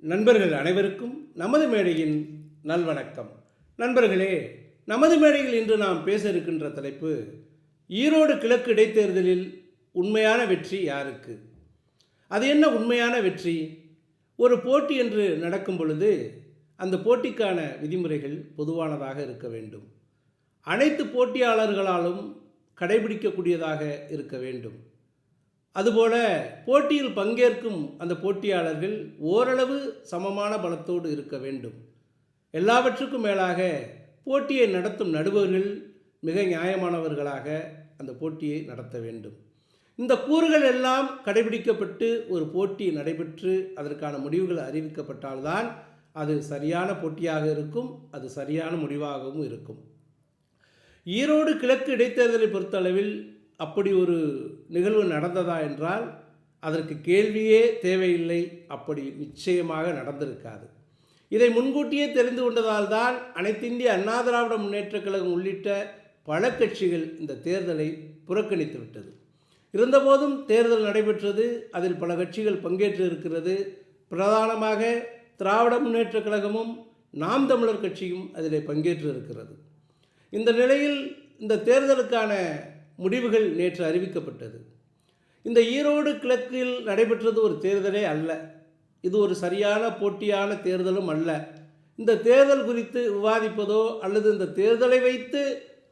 நண்பர்கள் அனைவருக்கும் நமது மேடையின் நல்வணக்கம். நண்பர்களே நமது மேடையில் இன்று நாம் பேச இருக்கின்ற தலைப்பு ஈரோடு கிழக்கு இடைத்தேர்தலில் உண்மையான வெற்றி யாருக்கு? அது என்ன உண்மையான வெற்றி? ஒரு போட்டி என்று நடக்கும் பொழுது அந்த போட்டிக்கான விதிமுறைகள் பொதுவானதாக இருக்க வேண்டும். அனைத்து போட்டியாளர்களாலும் கடைபிடிக்கக்கூடியதாக இருக்க வேண்டும். அதுபோல போட்டியில் பங்கேற்கும் அந்த போட்டியாளர்கள் ஓரளவு சமமான பலத்தோடு இருக்க வேண்டும். எல்லாவற்றுக்கும் மேலாக போட்டியை நடத்தும் நடுவர்கள் மிக நியாயமானவர்களாக அந்த போட்டியை நடத்த வேண்டும். இந்த கூறுகள் எல்லாம் கடைபிடிக்கப்பட்டு ஒரு போட்டி நடைபெற்று அதற்கான முடிவுகள் அறிவிக்கப்பட்டால்தான் அது சரியான போட்டியாக இருக்கும் அது சரியான முடிவாகவும் இருக்கும். ஈரோடு கிழக்கு இடைத்தேர்தலை பொறுத்தளவில் அப்படி ஒரு நிகழ்வு நடந்ததா என்றால் அதற்கு கேள்வியே தேவையில்லை அப்படி நிச்சயமாக நடந்திருக்காது. இதை முன்கூட்டியே தெரிந்து கொண்டதால் தான் அனைத்திந்திய அண்ணா திராவிட முன்னேற்றக் கழகம் உள்ளிட்ட பல கட்சிகள் இந்த தேர்தலை புறக்கணித்து விட்டது. இருந்தபோதும் தேர்தல் நடைபெற்றது அதில் பல கட்சிகள் பங்கேற்று இருக்கிறது. பிரதானமாக திராவிட முன்னேற்றக் கழகமும் நாம் தமிழர் கட்சியும் அதில் பங்கேற்று இருக்கிறது. இந்த நிலையில் இந்த தேர்தலுக்கான முடிவுகள் நேற்று அறிவிக்கப்பட்டது. இந்த ஈரோடு கிழக்கில் நடைபெற்றது ஒரு தேர்தலே அல்ல. இது ஒரு சரியான போட்டியான தேர்தலும் அல்ல. இந்த தேர்தல் குறித்து விவாதிப்பதோ அல்லது இந்த தேர்தலை வைத்து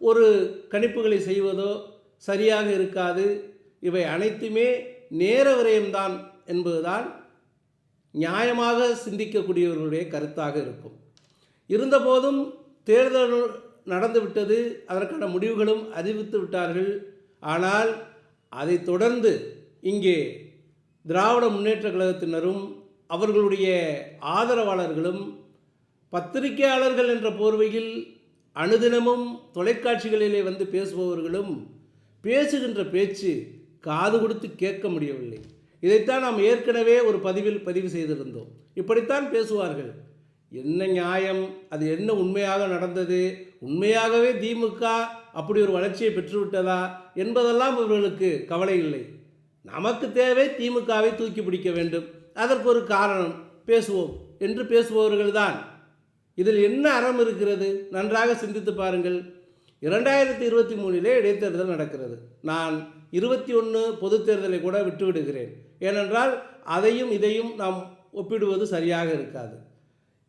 ஒரு கணிப்புகளை செய்வதோ சரியாக இருக்காது. இவை அனைத்துமே நேர விரயம்தான் என்பதுதான் நியாயமாக சிந்திக்கக்கூடியவர்களுடைய கருத்தாக இருக்கும். இருந்தபோதும் தேர்தல் நடந்துவிட்டது அதற்கான முடிவுகளும் அறிவித்து விட்டார்கள். ஆனால் அதைத் தொடர்ந்து இங்கே திராவிட முன்னேற்ற கழகத்தினரும் அவர்களுடைய ஆதரவாளர்களும் பத்திரிகையாளர்கள் என்ற போர்வையில் அனுதினமும் தொலைக்காட்சிகளிலே வந்து பேசுபவர்களும் பேசுகின்ற பேச்சு காது கொடுத்து கேட்க முடியவில்லை. இதைத்தான் நாம் ஏற்கனவே ஒரு பதிவில் பதிவு செய்திருந்தோம். இப்படித்தான் பேசுவார்கள். என்ன நியாயம்? அது என்ன உண்மையாக நடந்தது? உண்மையாகவே திமுக அப்படி ஒரு வளர்ச்சியை பெற்றுவிட்டதா என்பதெல்லாம் இவர்களுக்கு கவலை இல்லை. நமக்கு தேவை திமுகவை தூக்கி பிடிக்க வேண்டும். அதற்கு ஒரு காரணம் பேசுவோம் என்று பேசுபவர்கள்தான் இதில் என்ன அறம் இருக்கிறது? நன்றாக சிந்தித்து பாருங்கள். இரண்டாயிரத்தி இருபத்தி மூணிலே இடைத்தேர்தல் நடக்கிறது. நான் இருபத்தி ஒன்று பொது தேர்தலை கூட விட்டுவிடுகிறேன். ஏனென்றால் அதையும் இதையும் நாம் ஒப்பிடுவது சரியாக இருக்காது.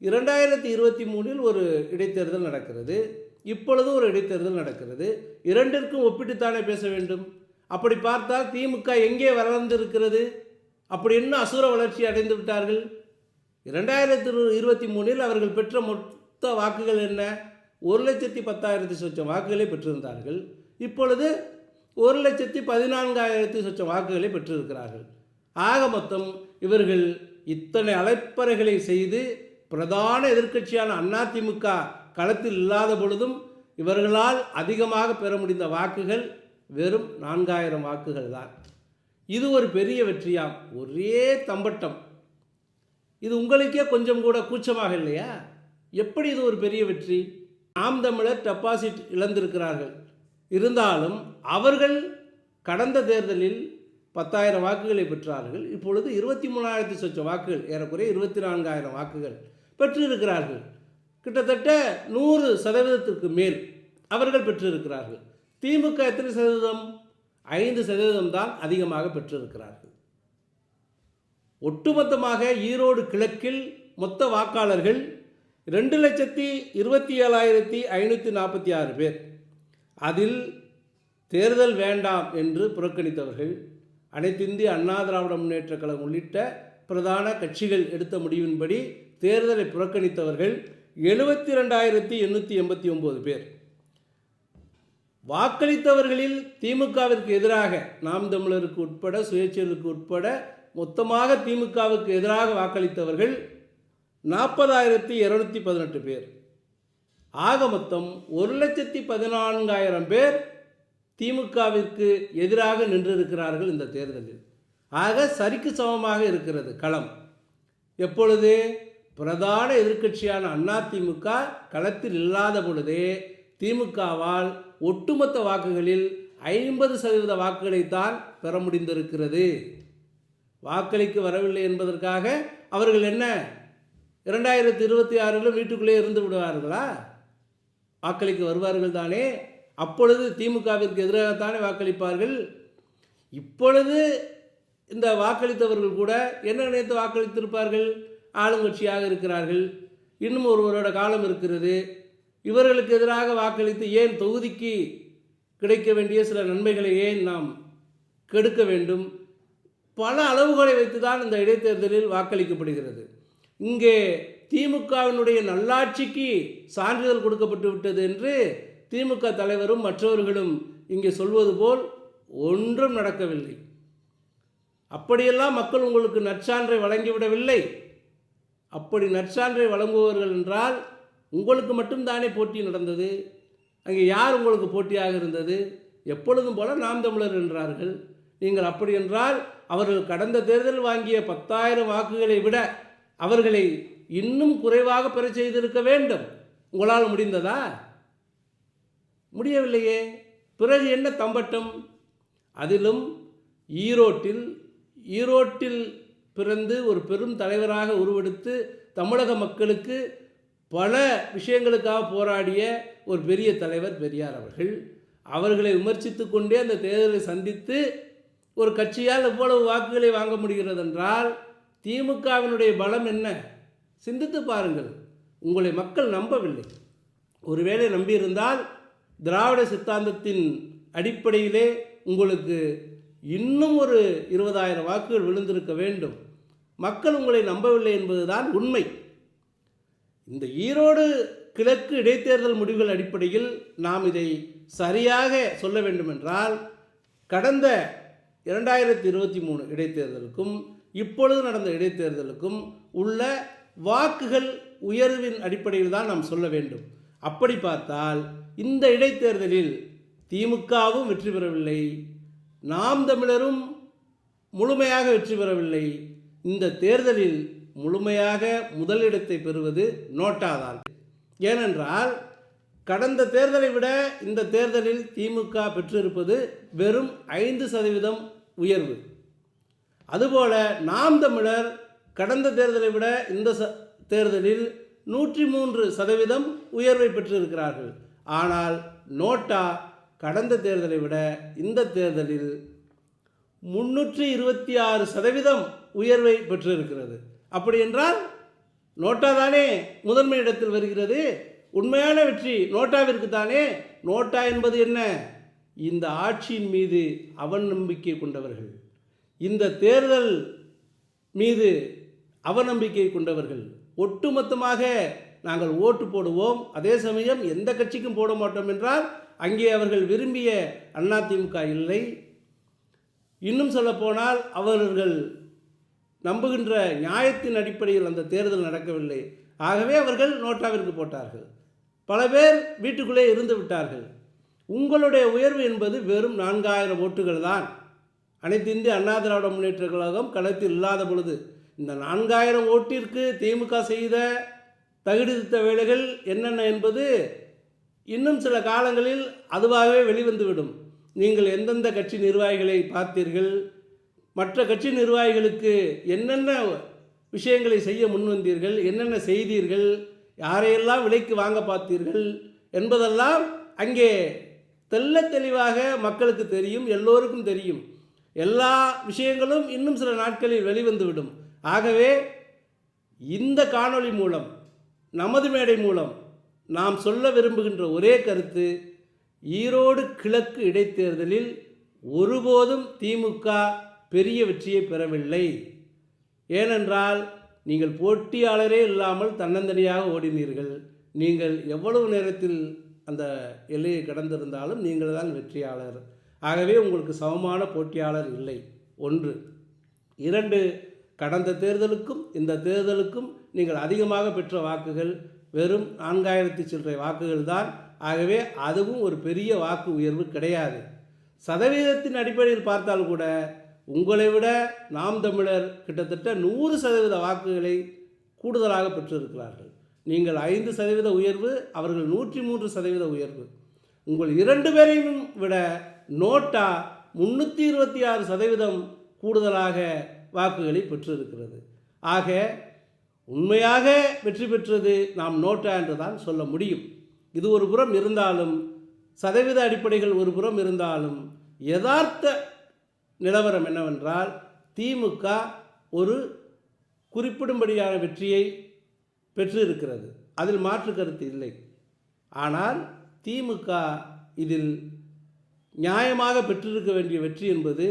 இரண்டாயிரத்தி இருபத்தி மூணில் ஒரு இடைத்தேர்தல் நடக்கிறது. இப்பொழுது ஒரு இடைத்தேர்தல் நடக்கிறது. இரண்டிற்கும் ஒப்பிட்டுத்தானே பேச வேண்டும். அப்படி பார்த்தால் திமுக எங்கே வளர்ந்திருக்கிறது? அப்படி என்ன அசுர வளர்ச்சி அடைந்து விட்டார்கள்? இரண்டாயிரத்தி இருபத்தி மூணில் அவர்கள் பெற்ற மொத்த வாக்குகள் என்ன? ஒரு லட்சத்தி பத்தாயிரத்தி சொச்சம் வாக்குகளை பெற்றிருந்தார்கள். இப்பொழுது ஒரு லட்சத்தி பதினான்காயிரத்தி சொச்சம் வாக்குகளை பெற்றிருக்கிறார்கள். ஆக மொத்தம் இவர்கள் இத்தனை அலைப்பறைகளை செய்து பிரதான எதிர்க்கட்சியான அதிமுக களத்தில் இல்லாத பொழுதும் இவர்களால் அதிகமாக பெற முடிந்த வாக்குகள் வெறும் நான்காயிரம் வாக்குகள் தான். இது ஒரு பெரிய வெற்றியாம். ஒரே தம்பட்டம். இது உங்களுக்கே கொஞ்சம் கூட கூச்சமாக இல்லையா? எப்படி இது ஒரு பெரிய வெற்றி? நாம் தமிழர் டெபாசிட் இழந்திருக்கிறார்கள். இருந்தாலும் அவர்கள் கடந்த தேர்தலில் பத்தாயிரம் வாக்குகளை பெற்றார்கள். இப்பொழுது இருபத்தி மூணாயிரத்தி சொச்ச வாக்குகள் ஏறக்குறைய இருபத்தி நான்காயிரம் வாக்குகள். பெற்றிருக்கிறார்கள். கிட்டத்தட்ட நூறு சதவீதத்திற்கு மேல் அவர்கள் பெற்றிருக்கிறார்கள். திமுக எத்தனை சதவீதம்? ஐந்து சதவீதம் தான் அதிகமாக பெற்றிருக்கிறார்கள். ஒட்டுமொத்தமாக ஈரோடு கிழக்கில் மொத்த வாக்காளர்கள் ரெண்டு லட்சத்தி இருபத்தி ஏழாயிரத்தி ஐநூற்றி நாற்பத்தி ஆறு பேர். அதில் தேர்தல் வேண்டாம் என்று புறக்கணித்தவர்கள் அனைத்திந்திய அண்ணா திராவிட முன்னேற்ற கழகம் உள்ளிட்ட பிரதான கட்சிகள் எடுத்த முடிவின்படி தேர்தலை புறக்கணித்தவர்கள் எழுபத்தி ரெண்டாயிரத்தி எண்ணூற்றி எண்பத்தி ஒம்பது பேர். வாக்களித்தவர்களில் திமுகவிற்கு எதிராக நாம் தமிழருக்கு உட்பட சுயேட்சைகளுக்கு உட்பட மொத்தமாக திமுகவுக்கு எதிராக வாக்களித்தவர்கள் நாற்பதாயிரத்தி இரநூத்தி பதினெட்டு பேர். ஆக மொத்தம் ஒரு லட்சத்தி பதினான்காயிரம் பேர் திமுகவிற்கு எதிராக நின்றிருக்கிறார்கள் இந்த தேர்தலில். ஆக சரிக்கு சமமாக இருக்கிறது களம். எப்பொழுது? பிரதான எதிர்க்கட்சியான அதிமுக களத்தில் இல்லாத பொழுதே திமுகவால் ஒட்டுமொத்த வாக்குகளில் ஐம்பது சதவீத வாக்குகளைத்தான் பெற முடிந்திருக்கிறது. வாக்களிக்க வரவில்லை என்பதற்காக அவர்கள் என்ன? இரண்டாயிரத்தி இருபத்தி ஆறிலும் வீட்டுக்குள்ளே இருந்து விடுவார்களா? வாக்களிக்க வருவார்கள் தானே? அப்பொழுது திமுகவிற்கு எதிராகத்தானே வாக்களிப்பார்கள்? இப்பொழுது இந்த வாக்களித்தவர்கள் கூட என்ன நினைத்து வாக்களித்திருப்பார்கள்? ஆளுங்கட்சியாக இருக்கிறார்கள். இன்னும் ஒருவரோட காலம் இருக்கிறது. இவர்களுக்கு எதிராக வாக்களித்து ஏன் தொகுதிக்கு கிடைக்க வேண்டிய சில நன்மைகளை ஏன் நாம் கெடுக்க வேண்டும்? பல அளவுகளை வைத்து தான் இந்த இடைத்தேர்தலில் வாக்களிக்கப்படுகிறது. இங்கே திமுகவினுடைய நல்லாட்சிக்கு சான்றிதழ் கொடுக்கப்பட்டு விட்டது என்று திமுக தலைவரும் மற்றவர்களும் இங்கே சொல்வது போல் ஒன்றும் நடக்கவில்லை. அப்படியெல்லாம் மக்கள் உங்களுக்கு நற்சான்றை வழங்கிவிடவில்லை. அப்படி நற்சான்றை வழங்குபவர்கள் என்றால் உங்களுக்கு மட்டும்தானே போட்டி நடந்தது? அங்கே யார் உங்களுக்கு போட்டியாக இருந்தது? எப்பொழுதும் போல நாம் தமிழர் என்றார்கள். நீங்கள் அப்படி என்றால் அவர்கள் கடந்த தேர்தல் வாங்கிய பத்தாயிரம் வாக்குகளை விட அவர்களை இன்னும் குறைவாக பெற செய்திருக்க வேண்டும். உங்களால் முடிந்ததா? முடியவில்லையே. பிறகு என்ன தம்பட்டம்? அதிலும் ஈரோட்டில் ஈரோட்டில் பிறந்து ஒரு பெரும் தலைவராக உருவெடுத்து தமிழக மக்களுக்கு பல விஷயங்களுக்காக போராடிய ஒரு பெரிய தலைவர் பெரியார் அவர்கள். அவர்களை விமர்சித்து கொண்டே அந்த தேர்தலை சந்தித்து ஒரு கட்சியால் இவ்வளவு வாக்குகளை வாங்க முடிகிறது என்றால் திமுகவினுடைய பலம் என்ன? சிந்தித்து பாருங்கள். உங்களை மக்கள் நம்பவில்லை. ஒருவேளை நம்பியிருந்தால் திராவிட சித்தாந்தத்தின் அடிப்படையிலே உங்களுக்கு இன்னும் ஒரு இருபதாயிரம் வாக்குகள் விழுந்திருக்க வேண்டும். மக்கள் உங்களை நம்பவில்லை என்பதுதான் உண்மை. இந்த ஈரோடு கிழக்கு இடைத்தேர்தல் முடிவுகள் அடிப்படையில் நாம் இதை சரியாக சொல்ல வேண்டுமென்றால் கடந்த இரண்டாயிரத்தி இருபத்தி மூணு இடைத்தேர்தலுக்கும் இப்பொழுது நடந்த இடைத்தேர்தலுக்கும் உள்ள வாக்குகள் உயர்வின் அடிப்படையில் தான் நாம் சொல்ல வேண்டும். அப்படி பார்த்தால் இந்த இடைத்தேர்தலில் திமுகவும் வெற்றி பெறவில்லை நாம் தமிழரும் முழுமையாக வெற்றி பெறவில்லை இந்த தேர்தலில் முழுமையாக முதலிடத்தை பெறுவது நோட்டாதான் ஏனென்றால் கடந்த தேர்தலை விட இந்த தேர்தலில் திமுக பெற்றிருப்பது வெறும் ஐந்து சதவீதம் உயர்வு. அதுபோல நாம் தமிழர் கடந்த தேர்தலை விட இந்த ச தேர்தலில் நூற்றி மூன்று சதவீதம் உயர்வை பெற்றிருக்கிறார்கள். ஆனால் நோட்டா கடந்த தேர்தலை விட இந்த தேர்தலில் முன்னூற்றி இருபத்தி ஆறு சதவீதம் உயர்வை பெற்றிருக்கிறது. அப்படி என்றால் நோட்டா தானே முதன்மை இடத்தில் வருகிறது? உண்மையான வெற்றி நோட்டாவிற்கு தானே? நோட்டா என்பது என்ன? இந்த ஆட்சியின் மீது அவன் நம்பிக்கை கொண்டவர்கள். இந்த தேர்தல் மீது அவநம்பிக்கை கொண்டவர்கள். ஒட்டுமொத்தமாக நாங்கள் ஓட்டு போடுவோம். அதே சமயம் எந்த கட்சிக்கும் போட மாட்டோம் என்றால் அங்கே அவர்கள் விரும்பிய அதிமுக இல்லை. இன்னும் சொல்லப்போனால் அவர்கள் நம்புகின்ற நியாயத்தின் அடிப்படையில் அந்த தேர்தல் நடக்கவில்லை. ஆகவே அவர்கள் நோட்டாவிற்கு போட்டார்கள். பல பேர் வீட்டுக்குள்ளே இருந்து விட்டார்கள். உங்களுடைய உயர்வு என்பது வெறும் நான்காயிரம் ஓட்டுகள் தான். அனைத்து இந்திய அண்ணா திராவிட முன்னேற்ற கழகம் களத்தில் இல்லாத பொழுது இந்த நான்காயிரம் ஓட்டிற்கு திமுக செய்த தகுதித்த வேலைகள் என்னென்ன என்பது இன்னும் சில காலங்களில் அதுவாகவே வெளிவந்துவிடும். நீங்கள் எந்தெந்த கட்சி நிர்வாகிகளை பார்த்தீர்கள்? மற்ற கட்சி நிர்வாகிகளுக்கு என்னென்ன விஷயங்களை செய்ய முன்வந்தீர்கள் என்னென்ன செய்தீர்கள் யாரையெல்லாம் விலைக்கு வாங்க பார்த்தீர்கள் என்பதெல்லாம் அங்கே தெள்ள தெளிவாக மக்களுக்கு தெரியும் எல்லோருக்கும் தெரியும். எல்லா விஷயங்களும் இன்னும் சில நாட்களில் வெளிவந்துவிடும். ஆகவே இந்த காணொளி மூலம் நமது மேடை மூலம் நாம் சொல்ல விரும்புகின்ற ஒரே கருத்து ஈரோடு கிழக்கு இடைத்தேர்தலில் ஒருபோதும் திமுக பெரிய வெற்றியை பெறவில்லை. ஏனென்றால் நீங்கள் போட்டியாளரே இல்லாமல் தன்னந்தனியாக ஓடினீர்கள். நீங்கள் எவ்வளவு நேரத்தில் அந்த எல்லையை கடந்திருந்தாலும் நீங்கள் தான் வெற்றியாளர். ஆகவே உங்களுக்கு சமமான போட்டியாளர் இல்லை. ஒன்று. இரண்டு. கடந்த தேர்தலுக்கும் இந்த தேர்தலுக்கும் நீங்கள் அதிகமாக பெற்ற வாக்குகள் வெறும் நான்காயிரத்தி சில்லறை வாக்குகள் தான். ஆகவே அதுவும் ஒரு பெரிய வாக்கு உயர்வு கிடையாது. சதவீதத்தின் அடிப்படையில் பார்த்தால் கூட உங்களை விட நாம் தமிழர் கிட்டத்தட்ட நூறு சதவீத வாக்குகளை கூடுதலாக பெற்றிருக்கிறார்கள். நீங்கள் ஐந்து சதவீத உயர்வு அவர்கள் நூற்றி மூன்று சதவீத உயர்வு. உங்கள் இரண்டு பேரையும் விட நோட்டா முன்னூற்றி இருபத்தி ஆறு சதவீதம் கூடுதலாக வாக்குகளை பெற்றிருக்கிறது. ஆக உண்மையாக வெற்றி பெற்றது நாம் நோட்டா என்று தான் சொல்ல முடியும். இது ஒரு புறம் இருந்தாலும் சதவீத அடிப்படைகள் ஒரு புறம் இருந்தாலும் யதார்த்த நிலவரம் என்னவென்றால் திமுக ஒரு குறிப்பிடும்படியான வெற்றியை பெற்றிருக்கிறது. அதில் மாற்று கருத்து இல்லை. ஆனால் திமுக இதில் நியாயமாக பெற்றிருக்க வேண்டிய வெற்றி என்பது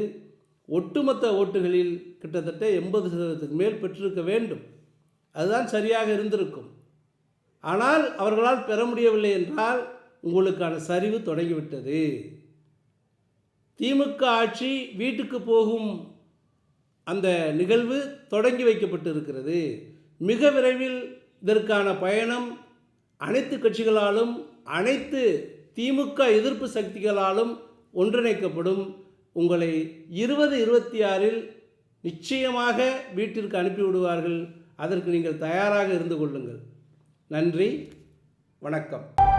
ஒட்டுமொத்த ஓட்டுகளில் கிட்டத்தட்ட எண்பது சதவீதத்துக்கு மேல் பெற்றிருக்க வேண்டும். அதுதான் சரியாக இருந்திருக்கும். ஆனால் அவர்களால் பெற முடியவில்லை என்றால் உங்களுக்கான சரிவு தொடங்கிவிட்டது. திமுக ஆட்சி வீட்டுக்கு போகும் அந்த நிகழ்வு தொடங்கி வைக்கப்பட்டு இருக்கிறது மிக விரைவில் இதற்கான பயணம் அனைத்து கட்சிகளாலும் அனைத்து திமுக எதிர்ப்பு சக்திகளாலும் ஒன்றிணைக்கப்படும். உங்களை இருபது இருபத்தி ஆறில் நிச்சயமாக வீட்டிற்கு அனுப்பிவிடுவார்கள் அதற்கு நீங்கள் தயாராக இருந்து கொள்ளுங்கள். நன்றி. வணக்கம்.